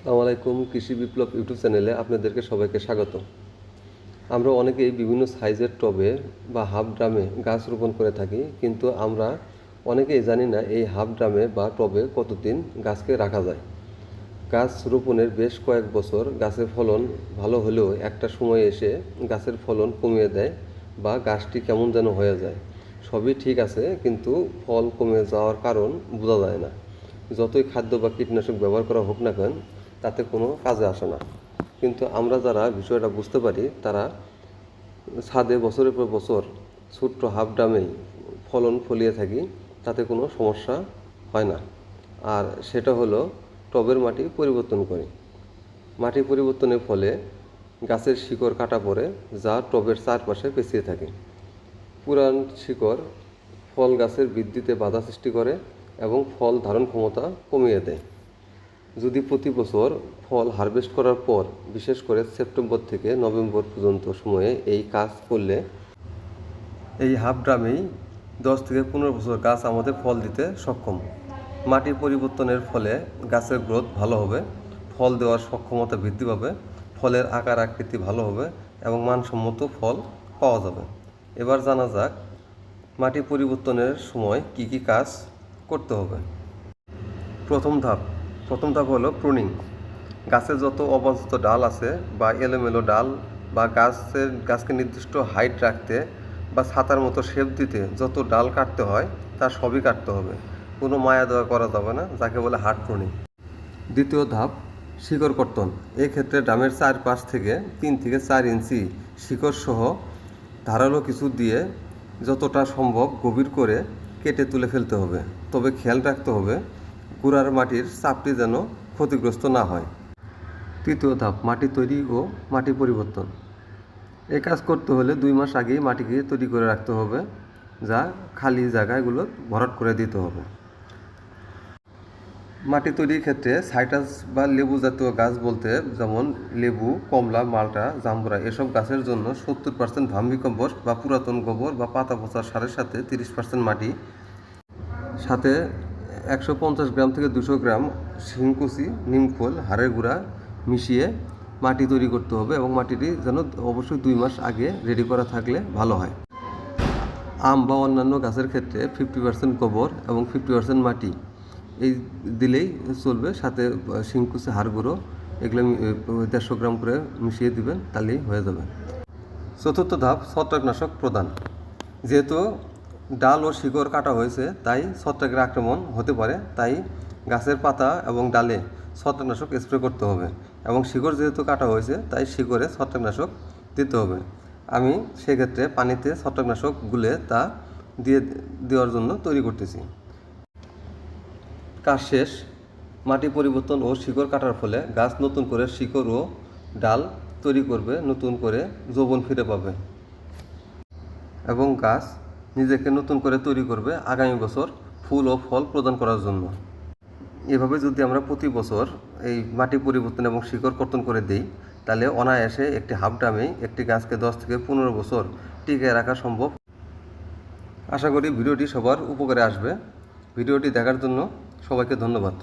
আসসালামু আলাইকুম, কৃষি বিপ্লব ইউটিউব চ্যানেলে আপনাদেরকে সবাইকে স্বাগত আমরা অনেকেই বিভিন্ন সাইজের টবে বা হাফ ড্রামে গাছ রোপণ করে থাকি, কিন্তু আমরা অনেকেই জানি না এই হাফ ড্রামে বা টবে কতদিন গাছকে রাখা যায়। গাছ রোপণের বেশ কয়েক বছর গাছের ফলন ভালো হলেও একটা সময় এসে গাছের ফলন কমিয়ে দেয় বা গাছটি কেমন যেন হয়ে যায়। সবই ঠিক আছে, কিন্তু ফল কমে যাওয়ার কারণ বোঝা যায় না। যতই খাদ্য বা কীটনাশক ব্যবহার করা হোক না কেন তাতে কোনো কাজে আসে না। কিন্তু আমরা যারা বিষয়টা বুঝতে পারি, তারা ছাদে বছরের পর বছর ছোট্ট হাফ ডামেই ফলন ফলিয়ে থাকি, তাতে কোনো সমস্যা হয় না। আর সেটা হলো টবের মাটি পরিবর্তন করে। মাটি পরিবর্তনের ফলে গাছের শিকড় কাটা পড়ে, যা টবের চারপাশে পেঁচিয়ে থাকে। পুরান শিকড় ফল গাছের বৃদ্ধিতে বাধা সৃষ্টি করে এবং ফল ধারণ ক্ষমতা কমিয়ে দেয়। যদি প্রতি বছর ফল হারভেস্ট করার পর, বিশেষ করে সেপ্টেম্বর থেকে নভেম্বর পর্যন্ত সময়ে এই কাজ করলে এই হাফ ড্রামেই দশ থেকে পনেরো বছর গাছ আমাদের ফল দিতে সক্ষম। মাটি পরিবর্তনের ফলে গাছের গ্রোথ ভালো হবে, ফল দেওয়ার সক্ষমতা বৃদ্ধি পাবে, ফলের আকার আকৃতি ভালো হবে এবং মানসম্মত ফল পাওয়া যাবে। এবার জানা যাক মাটি পরিবর্তনের সময় কি কি কাজ করতে হবে। প্রথম ধাপ প্রথম ধাপ হলো প্রুনিং গাছের যত অবাঞ্ছিত ডাল আছে বা এলোমেলো ডাল বা গাছের, গাছকে নির্দিষ্ট হাইট রাখতে বা ছাতার মতো শেপ দিতে যত ডাল কাটতে হয় তার সবই কাটতে হবে। কোনো মায়া দেওয়া করা যাবে না, যাকে বলে হার্ড প্রুনিং দ্বিতীয় ধাপ, শিকড় কর্তন। এক্ষেত্রে ড্রামের চারপাশ থেকে তিন থেকে চার ইঞ্চি শিকড় সহ ধারালো কিছু দিয়ে যতটা সম্ভব গভীর করে কেটে তুলে ফেলতে হবে। তবে খেয়াল রাখতে হবে গুড়ার মাটির চাপটি যেন ক্ষতিগ্রস্ত না হয়। তৃতীয় ধাপ, মাটি তৈরি ও মাটি পরিবর্তন। এই কাজ করতে হলে দুই মাস আগেই মাটিকে তৈরি করে রাখতে হবে, যা খালি জায়গাগুলো ভরাট করে দিতে হবে। মাটি তৈরির ক্ষেত্রে সাইটাস বা লেবু জাতীয় গাছ বলতে যেমন লেবু, কমলা, মালটা, জাম্বুরা, এসব গাছের জন্য সত্তর পার্সেন্ট ভার্মি কম্পোস্ট বা পুরাতন গোবর বা পাতা পচা সারের সাথে তিরিশ পার্সেন্ট মাটি, সাথে একশো পঞ্চাশ গ্রাম থেকে দুশো গ্রাম শিংকুচি নিমখোল হাড়ের গুঁড়া মিশিয়ে মাটি তৈরি করতে হবে এবং মাটিটি যেন অবশ্যই দুই মাস আগে রেডি করা থাকলে ভালো হয়। আম বা অন্যান্য গাছের ক্ষেত্রে ফিফটি পার্সেন্ট গোবর এবং ফিফটি পার্সেন্ট মাটি এই দিলেই চলবে। সাথে শিংকুচি হাড় গুঁড়ো এগুলো দেড়শো গ্রাম করে মিশিয়ে দিবেন, তাহলেই হয়ে যাবে। চতুর্থ ধাপ ছত্রাকনাশক প্রদান। যেহেতু ডাল ও শিকড় কাটা হয়েছে, তাই ছত্রাকের আক্রমণ হতে পারে। তাই গাছের পাতা এবং ডালে ছত্রাকনাশক স্প্রে করতে হবে এবং শিকড় যেহেতু কাটা হয়েছে, তাই শিকড়ে ছত্রাকনাশক দিতে হবে। আমি সেক্ষেত্রে পানিতে ছত্রাকনাশক গুলে তা দিয়ে দেওয়ার জন্য তৈরি করতেছি। কাজ শেষ। মাটি পরিবর্তন ও শিকড় কাটার ফলে গাছ নতুন করে শিকড় ও ডাল তৈরি করবে, নতুন করে যৌবন ফিরে পাবে। এবং গাছ নিজেকে নতুন করে তৈরি করবে আগামী বছর ফুল ও ফল প্রদান করার জন্য। এভাবে যদি আমরা প্রতি বছর এই মাটি পরিবর্তন এবং শিকড় কর্তন করে দিই, তাহলে অনায়াসে একটি হাফ ড্রামেই একটি গাছকে দশ থেকে পনেরো বছর টিকে রাখা সম্ভব। আশা করি ভিডিওটি সবার উপকারে আসবে। ভিডিওটি দেখার জন্য সবাইকে ধন্যবাদ।